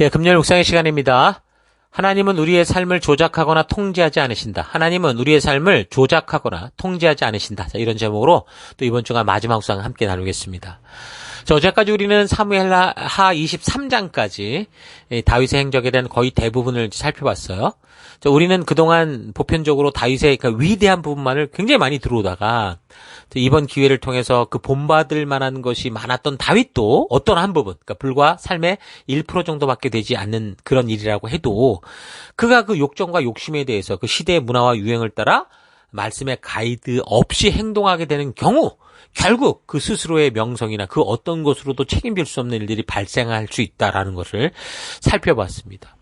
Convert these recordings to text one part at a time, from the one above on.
예, 금요일 묵상의 시간입니다. 하나님은 우리의 삶을 조작하거나 통제하지 않으신다. 하나님은 우리의 삶을 조작하거나 통제하지 않으신다. 자, 이런 제목으로 또 이번 주간 마지막 묵상 함께 나누겠습니다. 자, 어제까지 우리는 사무엘하 23장까지 다윗의 행적에 대한 거의 대부분을 살펴봤어요. 자, 우리는 그동안 보편적으로 다윗의 그 위대한 부분만을 굉장히 많이 들어오다가 이번 기회를 통해서 그 본받을 만한 것이 많았던 다윗도 어떤 한 부분, 그러니까 불과 삶의 1% 정도밖에 되지 않는 그런 일이라고 해도 그가 그 욕정과 욕심에 대해서 그 시대의 문화와 유행을 따라 말씀의 가이드 없이 행동하게 되는 경우 결국 그 스스로의 명성이나 그 어떤 것으로도 책임질 수 없는 일들이 발생할 수 있다라는 것을 살펴봤습니다.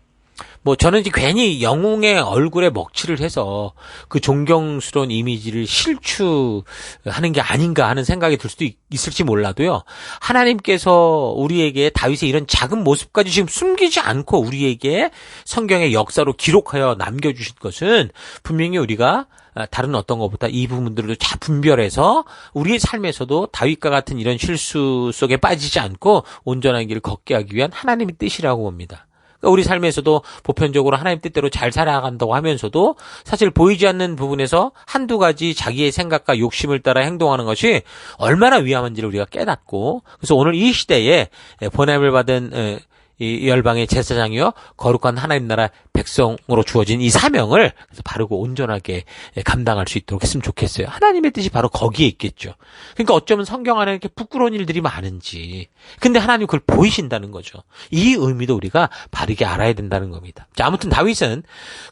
뭐 저는 이제 괜히 영웅의 얼굴에 먹칠을 해서 그 존경스러운 이미지를 실추하는 게 아닌가 하는 생각이 들 수도 있 을지 몰라도요. 하나님께서 우리에게 다윗의 이런 작은 모습까지 지금 숨기지 않고 우리에게 성경의 역사로 기록하여 남겨주신 것은 분명히 우리가 다른 어떤 것보다 이 부분들을 잘 분별해서 우리의 삶에서도 다윗과 같은 이런 실수 속에 빠지지 않고 온전한 길을 걷게 하기 위한 하나님의 뜻이라고 봅니다. 그러니까 우리 삶에서도 보편적으로 하나님 뜻대로 잘 살아간다고 하면서도 사실 보이지 않는 부분에서 한두 가지 자기의 생각과 욕심을 따라 행동하는 것이 얼마나 위험한지를 우리가 깨닫고 그래서 오늘 이 시대에 보냄을 받은 이 열방의 제사장이요 거룩한 하나님 나라 백성으로 주어진 이 사명을 바르고 온전하게 감당할 수 있도록 했으면 좋겠어요. 하나님의 뜻이 바로 거기에 있겠죠. 그러니까 어쩌면 성경 안에 이렇게 부끄러운 일들이 많은지 근데 하나님 그걸 보이신다는 거죠. 이 의미도 우리가 바르게 알아야 된다는 겁니다. 자, 아무튼 다윗은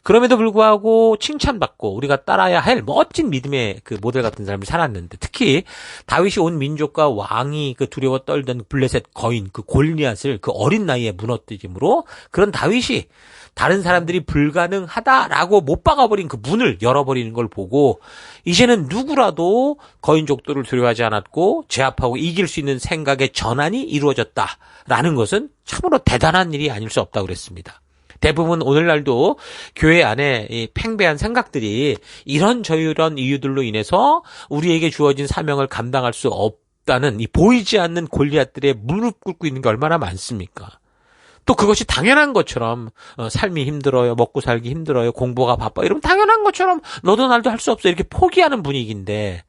그럼에도 불구하고 칭찬받고 우리가 따라야 할 멋진 믿음의 그 모델 같은 삶을 살았는데 특히 다윗이 온 민족과 왕이 그 두려워 떨던 블레셋 거인 그 골리앗을 그 어린 나이에 무너뜨림으로 그런 다윗이 다른 사람들이 불가능하다라고 못 박아버린 그 문을 열어버리는 걸 보고 이제는 누구라도 거인족들을 두려워하지 않았고 제압하고 이길 수 있는 생각의 전환이 이루어졌다라는 것은 참으로 대단한 일이 아닐 수 없다고 그랬습니다. 대부분 오늘날도 교회 안에 이 팽배한 생각들이 이런 저런 이유들로 인해서 우리에게 주어진 사명을 감당할 수 없다는 이 보이지 않는 골리앗들의 무릎 꿇고 있는 게 얼마나 많습니까? 또 그것이 당연한 것처럼 어, 삶이 힘들어요, 먹고 살기 힘들어요, 공부가 바빠 이러면 당연한 것처럼 너도 날도 할 수 없어 이렇게 포기하는 분위기인데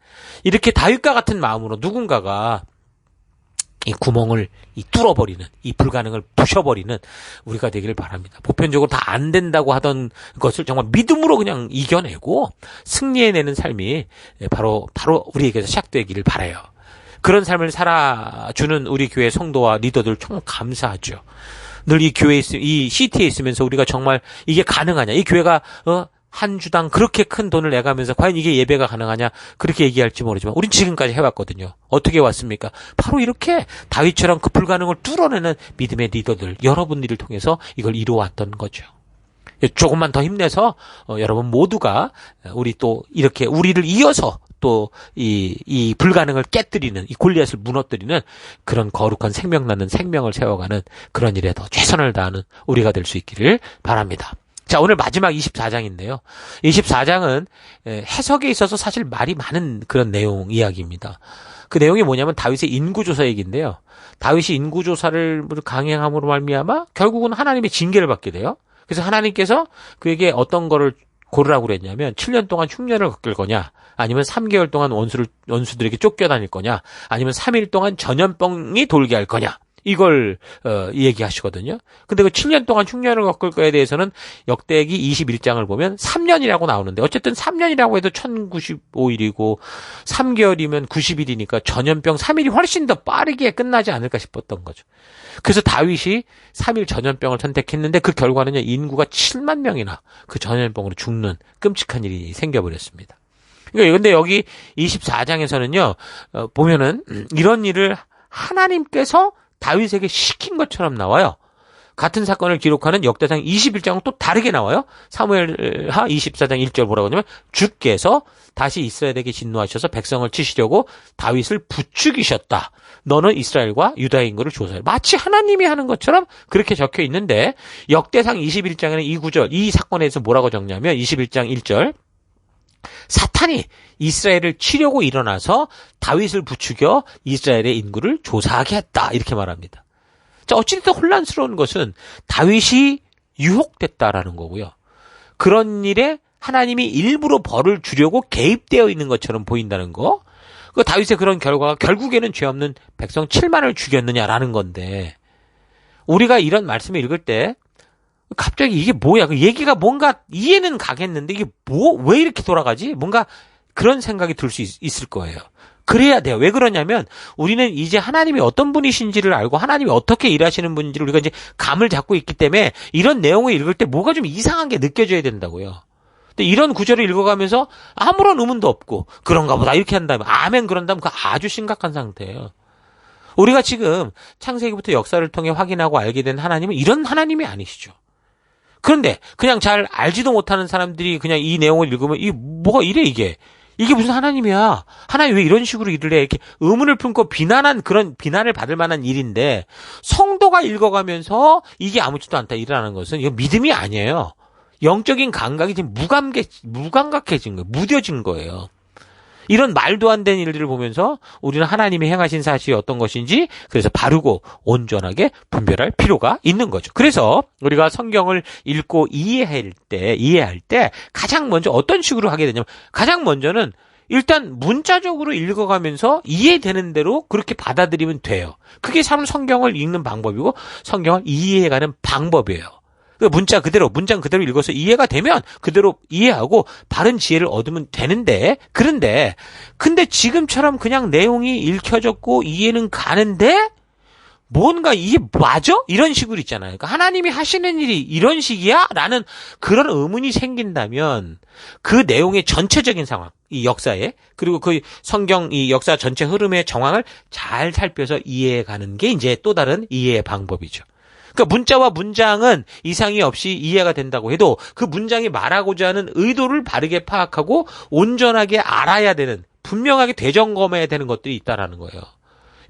이렇게 다윗과 같은 마음으로 누군가가 이 구멍을 이 뚫어버리는 이 불가능을 부셔버리는 우리가 되기를 바랍니다. 보편적으로 다 안 된다고 하던 것을 정말 믿음으로 그냥 이겨내고 승리해내는 삶이 바로 바로 우리에게서 시작되기를 바라요. 그런 삶을 살아주는 우리 교회 성도와 리더들 정말 감사하죠. 늘 이 교회에 있, 이 시티에 있으면서 우리가 정말 이게 가능하냐? 이 교회가 어, 한 주당 그렇게 큰 돈을 내가면서 과연 이게 예배가 가능하냐? 그렇게 얘기할지 모르지만 우린 지금까지 해왔거든요. 어떻게 왔습니까? 바로 이렇게 다윗처럼 그 불가능을 뚫어내는 믿음의 리더들 여러분들을 통해서 이걸 이루어왔던 거죠. 조금만 더 힘내서 어, 여러분 모두가 우리 또 이렇게 우리를 이어서 또 이 이 불가능을 깨뜨리는 이 골리앗을 무너뜨리는 그런 거룩한 생명 나는 생명을 세워가는 그런 일에 더 최선을 다하는 우리가 될 수 있기를 바랍니다. 자, 오늘 마지막 24장인데요. 24장은 해석에 있어서 사실 말이 많은 그런 내용 이야기입니다. 그 내용이 뭐냐면 다윗의 인구조사 얘기인데요. 다윗이 인구조사를 강행함으로 말미암아 결국은 하나님의 징계를 받게 돼요. 그래서 하나님께서 그에게 어떤 거를 고르라고 그랬냐면 7년 동안 흉년을 겪을 거냐? 아니면 3개월 동안 원수를 원수들에게 쫓겨다닐 거냐? 아니면 3일 동안 전염병이 돌게 할 거냐 이걸 어, 얘기하시거든요. 근데 그 7년 동안 흉년을 겪을 거에 대해서는 역대기 21장을 보면 3년이라고 나오는데 어쨌든 3년이라고 해도 1095일이고 3개월이면 90일이니까 전염병 3일이 훨씬 더 빠르게 끝나지 않을까 싶었던 거죠. 그래서 다윗이 3일 전염병을 선택했는데 그 결과는요 인구가 7만 명이나 그 전염병으로 죽는 끔찍한 일이 생겨버렸습니다. 그러니까 근데 여기 24장에서는요 어, 보면은 이런 일을 하나님께서 다윗에게 시킨 것처럼 나와요. 같은 사건을 기록하는 역대상 21장은 또 다르게 나와요. 사무엘하 24장 1절 뭐라고 하냐면 주께서 다시 이스라엘에게 진노하셔서 백성을 치시려고 다윗을 부추기셨다. 너는 이스라엘과 유다의 인구를 조사해. 마치 하나님이 하는 것처럼 그렇게 적혀 있는데 역대상 21장에는 이 구절, 이 사건에서 뭐라고 적냐면 21장 1절 사탄이 이스라엘을 치려고 일어나서 다윗을 부추겨 이스라엘의 인구를 조사하게 했다. 이렇게 말합니다. 자, 어찌됐든 혼란스러운 것은 다윗이 유혹됐다라는 거고요. 그런 일에 하나님이 일부러 벌을 주려고 개입되어 있는 것처럼 보인다는 거. 그 다윗의 그런 결과가 결국에는 죄 없는 백성 7만을 죽였느냐라는 건데 우리가 이런 말씀을 읽을 때 갑자기 이게 뭐야? 그 얘기가 뭔가 이해는 가겠는데 이게 뭐 왜 이렇게 돌아가지? 뭔가 그런 생각이 들 수 있을 거예요. 그래야 돼요. 왜 그러냐면 우리는 이제 하나님이 어떤 분이신지를 알고 하나님이 어떻게 일하시는 분인지를 우리가 이제 감을 잡고 있기 때문에 이런 내용을 읽을 때 뭐가 좀 이상한 게 느껴져야 된다고요. 근데 이런 구절을 읽어가면서 아무런 의문도 없고 그런가 보다 이렇게 한다면 아멘 그런다면 그 아주 심각한 상태예요. 우리가 지금 창세기부터 역사를 통해 확인하고 알게 된 하나님은 이런 하나님이 아니시죠. 그런데 그냥 잘 알지도 못하는 사람들이 그냥 이 내용을 읽으면 이 뭐가 이래 이게 이게 무슨 하나님이야? 하나님 왜 이런 식으로 일을 해? 이렇게 의문을 품고 비난한 그런 비난을 받을 만한 일인데 성도가 읽어가면서 이게 아무렇지도 않다 일어나는 것은 이거 믿음이 아니에요. 영적인 감각이 지금 무감각 무감각해진 거예요. 무뎌진 거예요. 이런 말도 안 되는 일들을 보면서 우리는 하나님이 행하신 사실이 어떤 것인지 그래서 바르고 온전하게 분별할 필요가 있는 거죠. 그래서 우리가 성경을 읽고 이해할 때 이해할 때 가장 먼저 어떤 식으로 하게 되냐면 가장 먼저는 일단 문자적으로 읽어가면서 이해되는 대로 그렇게 받아들이면 돼요. 그게 참 성경을 읽는 방법이고 성경을 이해해가는 방법이에요. 그 문자 그대로 문장 그대로 읽어서 이해가 되면 그대로 이해하고 바른 지혜를 얻으면 되는데 그런데 근데 지금처럼 그냥 내용이 읽혀졌고 이해는 가는데 뭔가 이게 맞아? 이런 식으로 있잖아요. 그러니까 하나님이 하시는 일이 이런 식이야? 라는 그런 의문이 생긴다면 그 내용의 전체적인 상황, 이 역사에, 그리고 그 성경 이 역사 전체 흐름의 정황을 잘 살펴서 이해해 가는 게 이제 또 다른 이해의 방법이죠. 그러니까 문자와 문장은 이상이 없이 이해가 된다고 해도 그 문장이 말하고자 하는 의도를 바르게 파악하고 온전하게 알아야 되는 분명하게 되점검해야 되는 것들이 있다라는 거예요.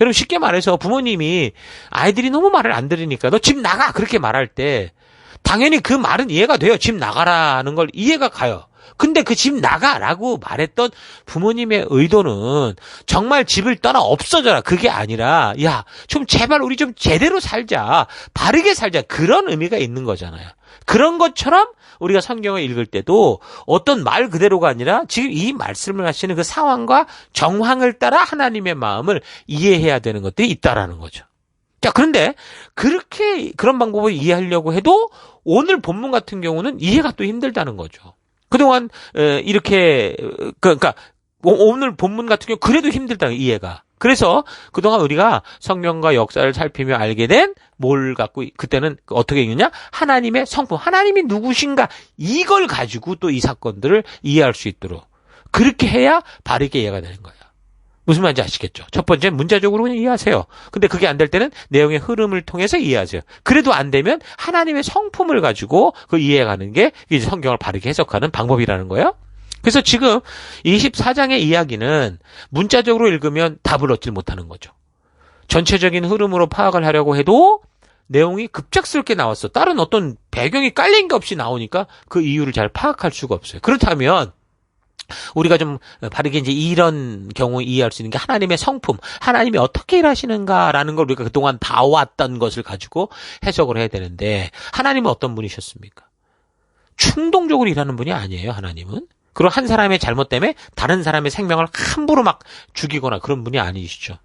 여러분 쉽게 말해서 부모님이 아이들이 너무 말을 안 들으니까 너 집 나가 그렇게 말할 때 당연히 그 말은 이해가 돼요. 집 나가라는 걸 이해가 가요. 근데 그 집 나가라고 말했던 부모님의 의도는 정말 집을 떠나 없어져라. 그게 아니라, 야, 좀 제발 우리 좀 제대로 살자. 바르게 살자. 그런 의미가 있는 거잖아요. 그런 것처럼 우리가 성경을 읽을 때도 어떤 말 그대로가 아니라 지금 이 말씀을 하시는 그 상황과 정황을 따라 하나님의 마음을 이해해야 되는 것들이 있다라는 거죠. 자, 그런데 그렇게 그런 방법을 이해하려고 해도 오늘 본문 같은 경우는 이해가 또 힘들다는 거죠. 그동안 이렇게 그, 그러니까 오늘 본문 같은 경우 그래도 힘들다 이해가. 그래서 그동안 우리가 성경과 역사를 살피며 알게 된 뭘 갖고 그때는 어떻게 읽느냐? 하나님의 성품, 하나님이 누구신가 이걸 가지고 또 이 사건들을 이해할 수 있도록 그렇게 해야 바르게 이해가 되는 거예요. 무슨 말인지 아시겠죠? 첫 번째 문자적으로 이해하세요. 근데 그게 안 될 때는 내용의 흐름을 통해서 이해하세요. 그래도 안 되면 하나님의 성품을 가지고 그 이해가는 게 이제 성경을 바르게 해석하는 방법이라는 거예요. 그래서 지금 24장의 이야기는 문자적으로 읽으면 답을 얻지 못하는 거죠. 전체적인 흐름으로 파악을 하려고 해도 내용이 급작스럽게 나왔어. 다른 어떤 배경이 깔린 게 없이 나오니까 그 이유를 잘 파악할 수가 없어요. 그렇다면 우리가 좀 바르게 이제 이런 경우 이해할 수 있는 게 하나님의 성품, 하나님이 어떻게 일하시는가라는 걸 우리가 그동안 봐왔던 것을 가지고 해석을 해야 되는데 하나님은 어떤 분이셨습니까? 충동적으로 일하는 분이 아니에요, 하나님은. 그리고 한 사람의 잘못 때문에 다른 사람의 생명을 함부로 막 죽이거나 그런 분이 아니시죠.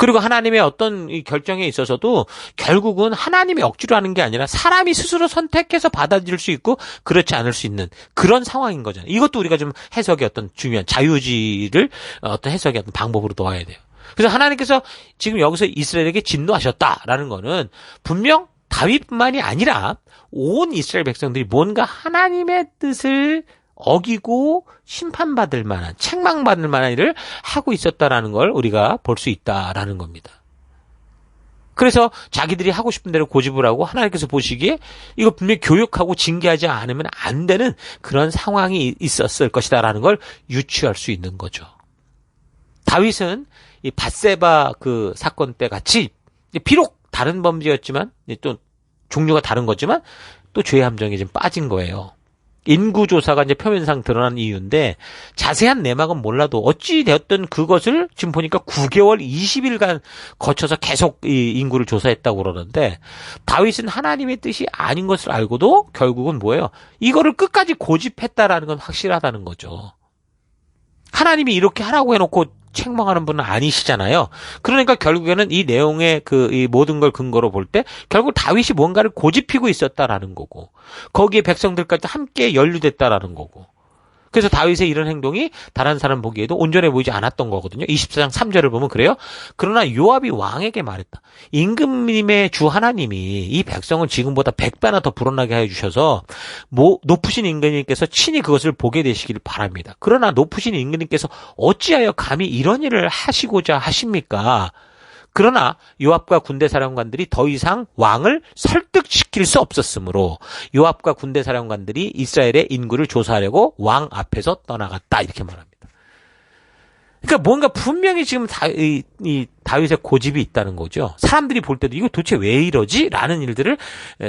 그리고 하나님의 어떤 결정에 있어서도 결국은 하나님이 억지로 하는 게 아니라 사람이 스스로 선택해서 받아들일 수 있고 그렇지 않을 수 있는 그런 상황인 거잖아요. 이것도 우리가 좀 해석의 어떤 중요한 자유지를 어떤 해석의 어떤 방법으로 놓아야 돼요. 그래서 하나님께서 지금 여기서 이스라엘에게 진노하셨다라는 거는 분명 다윗뿐만이 아니라 온 이스라엘 백성들이 뭔가 하나님의 뜻을 어기고 심판받을 만한, 책망받을 만한 일을 하고 있었다라는 걸 우리가 볼 수 있다라는 겁니다. 그래서 자기들이 하고 싶은 대로 고집을 하고 하나님께서 보시기에 이거 분명히 교육하고 징계하지 않으면 안 되는 그런 상황이 있었을 것이다라는 걸 유추할 수 있는 거죠. 다윗은 이 바세바 그 사건 때 같이 비록 다른 범죄였지만 또 종류가 다른 거지만 또 죄의 함정에 좀 빠진 거예요. 인구 조사가 이제 표면상 드러난 이유인데 자세한 내막은 몰라도 어찌 되었든 그것을 지금 보니까 9개월 20일간 거쳐서 계속 이 인구를 조사했다고 그러는데 다윗은 하나님의 뜻이 아닌 것을 알고도 결국은 뭐예요? 이거를 끝까지 고집했다라는 건 확실하다는 거죠. 하나님이 이렇게 하라고 해놓고 책망하는 분은 아니시잖아요. 그러니까 결국에는 이 내용의 그 이 모든 걸 근거로 볼 때 결국 다윗이 뭔가를 고집히고 있었다라는 거고 거기에 백성들까지 함께 연루됐다라는 거고 그래서 다윗의 이런 행동이 다른 사람 보기에도 온전해 보이지 않았던 거거든요. 24장 3절을 보면 그래요. 그러나 요압이 왕에게 말했다. 임금님의 주 하나님이 이 백성을 지금보다 100배나 더 불어나게 해 주셔서 모, 높으신 임금님께서 친히 그것을 보게 되시기를 바랍니다. 그러나 높으신 임금님께서 어찌하여 감히 이런 일을 하시고자 하십니까? 그러나 요압과 군대 사령관들이 더 이상 왕을 설득시킬 수 없었으므로 요압과 군대 사령관들이 이스라엘의 인구를 조사하려고 왕 앞에서 떠나갔다 이렇게 말합니다. 그러니까 뭔가 분명히 지금 다, 이, 이 다윗의 고집이 있다는 거죠. 사람들이 볼 때도 이거 도대체 왜 이러지? 라는 일들을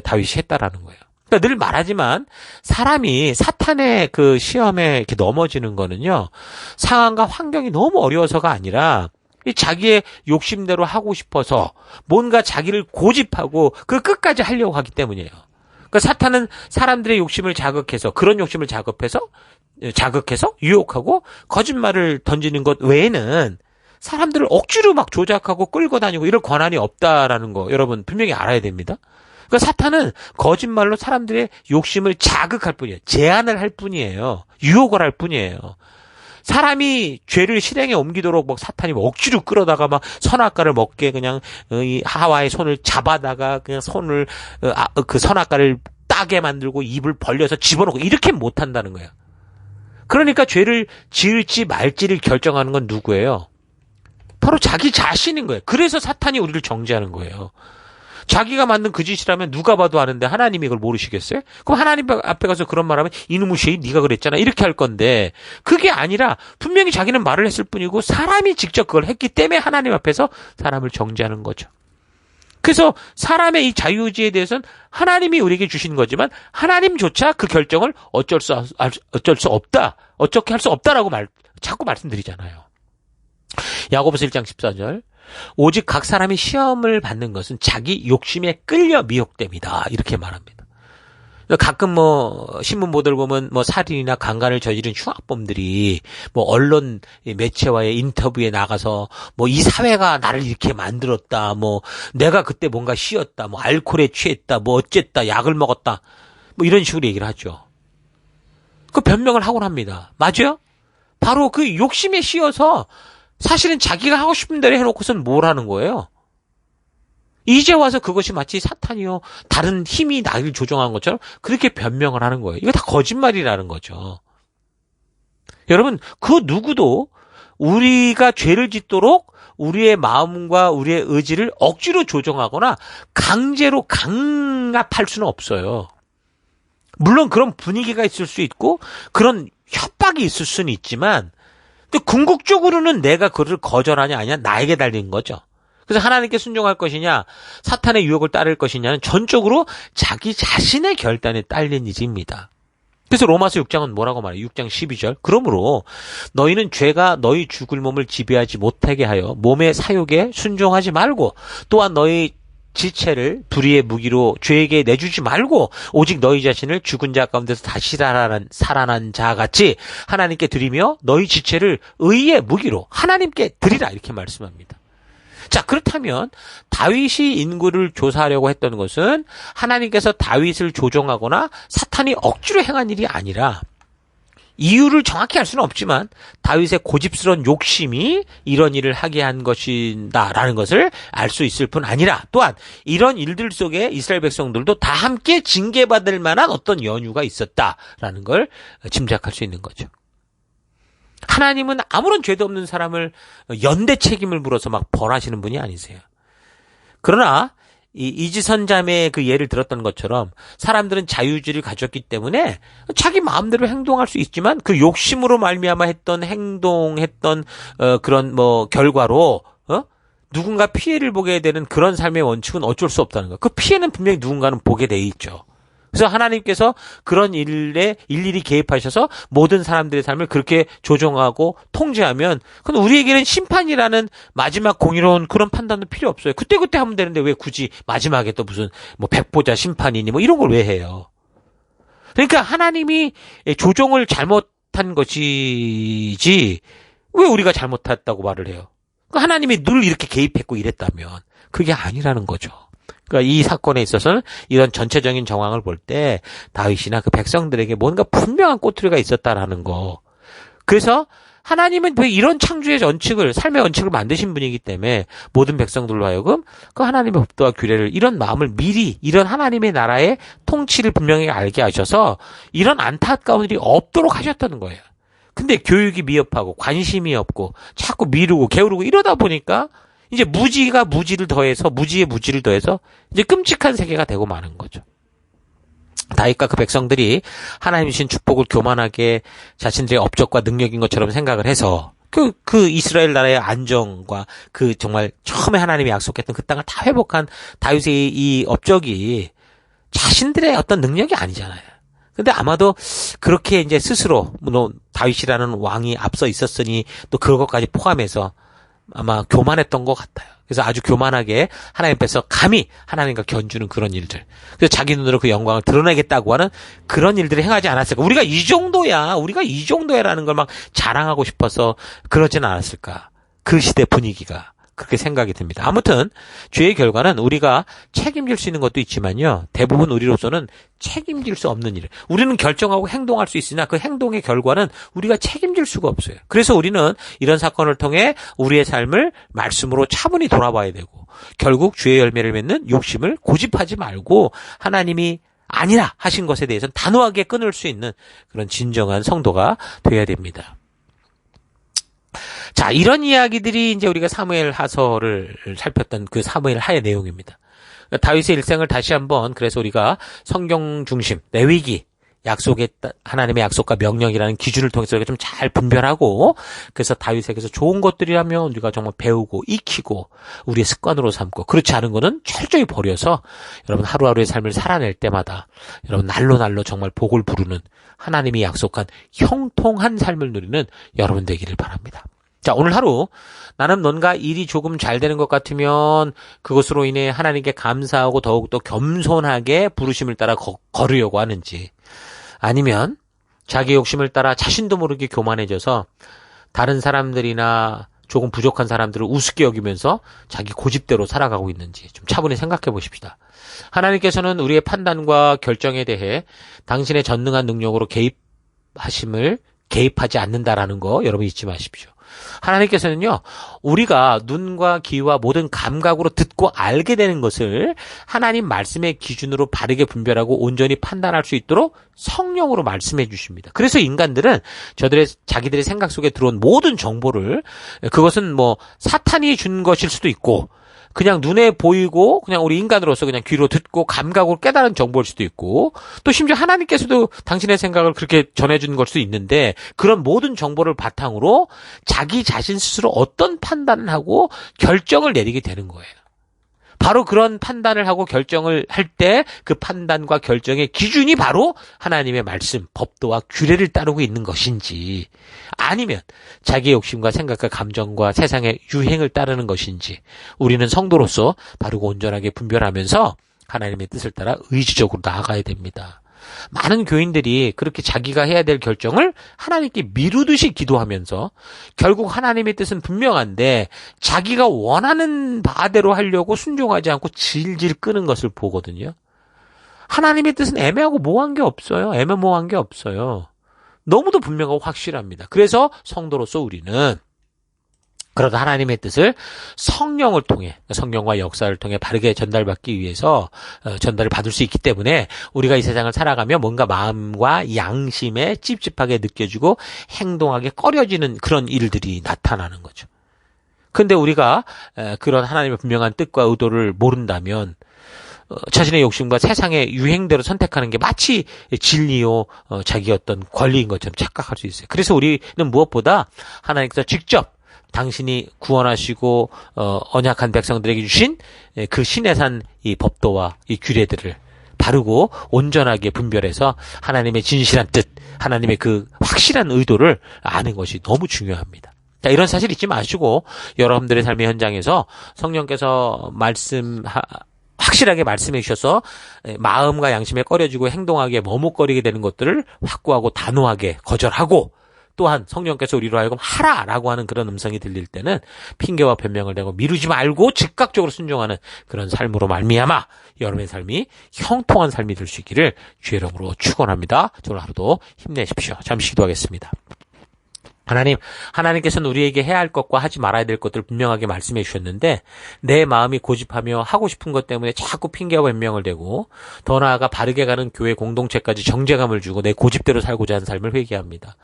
다윗이 했다라는 거예요. 그러니까 늘 말하지만 사람이 사탄의 그 시험에 이렇게 넘어지는 거는요. 상황과 환경이 너무 어려워서가 아니라 이 자기의 욕심대로 하고 싶어서 뭔가 자기를 고집하고 그 끝까지 하려고 하기 때문이에요. 그러니까 사탄은 사람들의 욕심을 자극해서 그런 욕심을 자극해서 자극해서 유혹하고 거짓말을 던지는 것 외에는 사람들을 억지로 막 조작하고 끌고 다니고 이럴 권한이 없다라는 거 여러분 분명히 알아야 됩니다. 그러니까 사탄은 거짓말로 사람들의 욕심을 자극할 뿐이에요. 제한을 할 뿐이에요. 유혹을 할 뿐이에요. 사람이 죄를 실행에 옮기도록 막 사탄이 막 억지로 끌어다가 막 선악과를 먹게 그냥 어, 이 하와의 손을 잡아다가 그냥 손을 어, 아, 그 선악과를 따게 만들고 입을 벌려서 집어넣고 이렇게 못 한다는 거예요. 그러니까 죄를 지을지 말지를 결정하는 건 누구예요? 바로 자기 자신인 거예요. 그래서 사탄이 우리를 정죄하는 거예요. 자기가 만든 그 짓이라면 누가 봐도 아는데 하나님이 이걸 모르시겠어요? 그럼 하나님 앞에 가서 그런 말하면 이놈의 쉐이 네가 그랬잖아 이렇게 할 건데 그게 아니라 분명히 자기는 말을 했을 뿐이고 사람이 직접 그걸 했기 때문에 하나님 앞에서 사람을 정죄하는 거죠. 그래서 사람의 이 자유의지에 대해서는 하나님이 우리에게 주신 거지만 하나님조차 그 결정을 어쩔 수 어쩔 수 없다 어떻게 할 수 없다라고 말 자꾸 말씀드리잖아요. 야고보서 1장 14절 오직 각 사람이 시험을 받는 것은 자기 욕심에 끌려 미혹됩니다. 이렇게 말합니다. 가끔 뭐 신문 보도를 보면 뭐 살인이나 강간을 저지른 흉악범들이 뭐 언론 매체와의 인터뷰에 나가서 뭐 이 사회가 나를 이렇게 만들었다 뭐 내가 그때 뭔가 쉬었다 뭐 알코올에 취했다 뭐 어쨌다 약을 먹었다 뭐 이런 식으로 얘기를 하죠. 그 변명을 하곤 합니다. 맞아요? 바로 그 욕심에 씌어서 사실은 자기가 하고 싶은 대로 해놓고선 뭘 하는 거예요? 이제 와서 그것이 마치 사탄이요. 다른 힘이 나를 조종한 것처럼 그렇게 변명을 하는 거예요. 이거 다 거짓말이라는 거죠. 여러분, 그 누구도 우리가 죄를 짓도록 우리의 마음과 우리의 의지를 억지로 조정하거나 강제로 강압할 수는 없어요. 물론 그런 분위기가 있을 수 있고 그런 협박이 있을 수는 있지만 근데 궁극적으로는 내가 그를 거절하냐 아니냐 나에게 달린 거죠. 그래서 하나님께 순종할 것이냐 사탄의 유혹을 따를 것이냐는 전적으로 자기 자신의 결단에 딸린 일입니다. 그래서 로마서 6장은 뭐라고 말해요? 6장 12절. 그러므로 너희는 죄가 너희 죽을 몸을 지배하지 못하게 하여 몸의 사욕에 순종하지 말고 또한 너희 지체를 불의의 무기로 죄에게 내주지 말고 오직 너희 자신을 죽은 자 가운데서 다시 살아난, 살아난 자 같이 하나님께 드리며 너희 지체를 의의 무기로 하나님께 드리라 이렇게 말씀합니다. 자 그렇다면 다윗이 인구를 조사하려고 했던 것은 하나님께서 다윗을 조종하거나 사탄이 억지로 행한 일이 아니라 이유를 정확히 알 수는 없지만 다윗의 고집스러운 욕심이 이런 일을 하게 한 것이다라는 것을 알 수 있을 뿐 아니라 또한 이런 일들 속에 이스라엘 백성들도 다 함께 징계받을 만한 어떤 연유가 있었다라는 걸 짐작할 수 있는 거죠. 하나님은 아무런 죄도 없는 사람을 연대 책임을 물어서 막 벌하시는 분이 아니세요. 그러나 이 이지선 자매의 그 예를 들었던 것처럼 사람들은 자유주의를 가졌기 때문에 자기 마음대로 행동할 수 있지만 그 욕심으로 말미암아 했던 행동했던 어 그런 뭐 결과로 어 누군가 피해를 보게 되는 그런 삶의 원칙은 어쩔 수 없다는 거. 그 피해는 분명히 누군가는 보게 돼 있죠. 그래서 하나님께서 그런 일에 일일이 개입하셔서 모든 사람들의 삶을 그렇게 조정하고 통제하면 그건 우리에게는 심판이라는 마지막 공의로운 그런 판단도 필요 없어요. 그때그때 하면 되는데 왜 굳이 마지막에 또 무슨 뭐 백보자 심판이니 뭐 이런 걸 왜 해요? 그러니까 하나님이 조정을 잘못한 것이지 왜 우리가 잘못했다고 말을 해요? 그러니까 하나님이 늘 이렇게 개입했고 이랬다면 그게 아니라는 거죠. 그러니까 이 사건에 있어서는 이런 전체적인 정황을 볼 때 다윗이나 그 백성들에게 뭔가 분명한 꼬투리가 있었다라는 거. 그래서 하나님은 왜 이런 창조의 원칙을 삶의 원칙을 만드신 분이기 때문에 모든 백성들로 하여금 그 하나님의 법도와 규례를 이런 마음을 미리 이런 하나님의 나라의 통치를 분명히 알게 하셔서 이런 안타까운 일이 없도록 하셨다는 거예요. 근데 교육이 미흡하고 관심이 없고 자꾸 미루고 게으르고 이러다 보니까 이제 무지가 무지를 더해서 무지에 무지를 더해서 이제 끔찍한 세계가 되고 마는 거죠. 다윗과 그 백성들이 하나님 주신 축복을 교만하게 자신들의 업적과 능력인 것처럼 생각을 해서 그, 그 이스라엘 나라의 안정과 그 정말 처음에 하나님이 약속했던 그 땅을 다 회복한 다윗의 이 업적이 자신들의 어떤 능력이 아니잖아요. 근데 아마도 그렇게 이제 스스로, 뭐, 다윗이라는 왕이 앞서 있었으니 또 그것까지 포함해서 아마 교만했던 것 같아요. 그래서 아주 교만하게 하나님 앞에서 감히 하나님과 견주는 그런 일들. 그래서 자기 눈으로 그 영광을 드러내겠다고 하는 그런 일들을 행하지 않았을까. 우리가 이 정도야, 우리가 이 정도야라는 걸 막 자랑하고 싶어서 그러지는 않았을까. 그 시대 분위기가. 그렇게 생각이 듭니다. 아무튼 죄의 결과는 우리가 책임질 수 있는 것도 있지만요. 대부분 우리로서는 책임질 수 없는 일. 우리는 결정하고 행동할 수 있으나 그 행동의 결과는 우리가 책임질 수가 없어요. 그래서 우리는 이런 사건을 통해 우리의 삶을 말씀으로 차분히 돌아봐야 되고 결국 죄의 열매를 맺는 욕심을 고집하지 말고 하나님이 아니라 하신 것에 대해서는 단호하게 끊을 수 있는 그런 진정한 성도가 되어야 됩니다. 자, 이런 이야기들이 이제 우리가 사무엘 하서를 살폈던 그 사무엘 하의 내용입니다. 다윗의 일생을 다시 한번 그래서 우리가 성경 중심, 내위기, 약속의 하나님의 약속과 명령이라는 기준을 통해서 우리가 좀 잘 분별하고 그래서 다윗에게서 좋은 것들이라면 우리가 정말 배우고 익히고 우리의 습관으로 삼고 그렇지 않은 거는 철저히 버려서 여러분 하루하루의 삶을 살아낼 때마다 여러분 날로 날로 정말 복을 부르는 하나님이 약속한 형통한 삶을 누리는 여러분 되기를 바랍니다. 자, 오늘 하루 나는 뭔가 일이 조금 잘 되는 것 같으면 그것으로 인해 하나님께 감사하고 더욱더 겸손하게 부르심을 따라 거, 걸으려고 하는지 아니면 자기 욕심을 따라 자신도 모르게 교만해져서 다른 사람들이나 조금 부족한 사람들을 우습게 여기면서 자기 고집대로 살아가고 있는지 좀 차분히 생각해 보십시다. 하나님께서는 우리의 판단과 결정에 대해 당신의 전능한 능력으로 개입하심을 개입하지 않는다라는 거 여러분 잊지 마십시오. 하나님께서는요, 우리가 눈과 귀와 모든 감각으로 듣고 알게 되는 것을 하나님 말씀의 기준으로 바르게 분별하고 온전히 판단할 수 있도록 성령으로 말씀해 주십니다. 그래서 인간들은 저들의 자기들의 생각 속에 들어온 모든 정보를 그것은 뭐 사탄이 준 것일 수도 있고 그냥 눈에 보이고 그냥 우리 인간으로서 그냥 귀로 듣고 감각으로 깨달은 정보일 수도 있고 또 심지어 하나님께서도 당신의 생각을 그렇게 전해준 걸 수도 있는데 그런 모든 정보를 바탕으로 자기 자신 스스로 어떤 판단을 하고 결정을 내리게 되는 거예요. 바로 그런 판단을 하고 결정을 할 때 그 판단과 결정의 기준이 바로 하나님의 말씀, 법도와 규례를 따르고 있는 것인지 아니면 자기 욕심과 생각과 감정과 세상의 유행을 따르는 것인지 우리는 성도로서 바르고 온전하게 분별하면서 하나님의 뜻을 따라 의지적으로 나아가야 됩니다. 많은 교인들이 그렇게 자기가 해야 될 결정을 하나님께 미루듯이 기도하면서 결국 하나님의 뜻은 분명한데 자기가 원하는 바대로 하려고 순종하지 않고 질질 끄는 것을 보거든요. 하나님의 뜻은 애매하고 모호한 게 없어요. 애매모호한 게 없어요. 너무도 분명하고 확실합니다. 그래서 성도로서 우리는 그러다 하나님의 뜻을 성령을 통해 성령과 역사를 통해 바르게 전달받기 위해서 어, 전달을 받을 수 있기 때문에 우리가 이 세상을 살아가며 뭔가 마음과 양심에 찝찝하게 느껴지고 행동하게 꺼려지는 그런 일들이 나타나는 거죠. 근데 우리가 그런 하나님의 분명한 뜻과 의도를 모른다면 어, 자신의 욕심과 세상의 유행대로 선택하는 게 마치 진리요 어, 자기 어떤 권리인 것처럼 착각할 수 있어요. 그래서 우리는 무엇보다 하나님께서 직접 당신이 구원하시고 어, 언약한 백성들에게 주신 그 신의 산 이 법도와 이 규례들을 바르고 온전하게 분별해서 하나님의 진실한 뜻, 하나님의 그 확실한 의도를 아는 것이 너무 중요합니다. 자, 이런 사실 잊지 마시고 여러분들의 삶의 현장에서 성령께서 말씀 확실하게 말씀해 주셔서 마음과 양심에 꺼려지고 행동하기에 머뭇거리게 되는 것들을 확고하고 단호하게 거절하고 또한 성령께서 우리로 하여금 하라라고 하는 그런 음성이 들릴 때는 핑계와 변명을 대고 미루지 말고 즉각적으로 순종하는 그런 삶으로 말미암아 여러분의 삶이 형통한 삶이 될 수 있기를 주의 이름으로 축원합니다. 오늘 하루도 힘내십시오. 잠시 기도하겠습니다. 하나님, 하나님께서는 우리에게 해야 할 것과 하지 말아야 될 것들을 분명하게 말씀해 주셨는데 내 마음이 고집하며 하고 싶은 것 때문에 자꾸 핑계와 변명을 대고 더 나아가 바르게 가는 교회 공동체까지 정제감을 주고 내 고집대로 살고자 하는 삶을 회개합니다.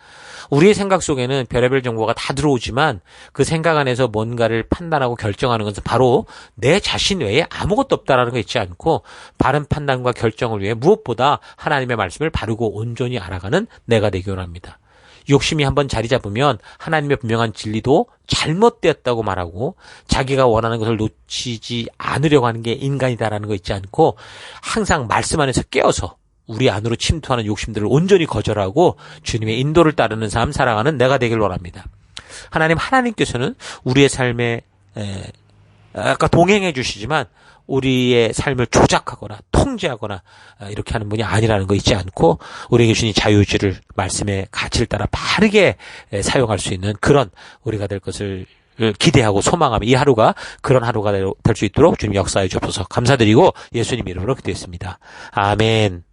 우리의 생각 속에는 별의별 정보가 다 들어오지만 그 생각 안에서 뭔가를 판단하고 결정하는 것은 바로 내 자신 외에 아무것도 없다라는 거 있지 않고 바른 판단과 결정을 위해 무엇보다 하나님의 말씀을 바르고 온전히 알아가는 내가 되기 원합니다. 욕심이 한번 자리 잡으면 하나님의 분명한 진리도 잘못되었다고 말하고 자기가 원하는 것을 놓치지 않으려고 하는 게 인간이다라는 거 있지 않고 항상 말씀 안에서 깨어서 우리 안으로 침투하는 욕심들을 온전히 거절하고 주님의 인도를 따르는 삶 살아가는 내가 되길 원합니다. 하나님 하나님께서는 우리의 삶에 에, 아까 동행해 주시지만 우리의 삶을 조작하거나 통제하거나 아, 이렇게 하는 분이 아니라는 거 잊지 않고 우리에게 주신 자유의지를 말씀의 가치를 따라 바르게 사용할 수 있는 그런 우리가 될 것을 기대하고 소망하며 이 하루가 그런 하루가 될 수 있도록 주님 역사해 주옵소서 감사드리고 예수님 이름으로 기도했습니다. 아멘.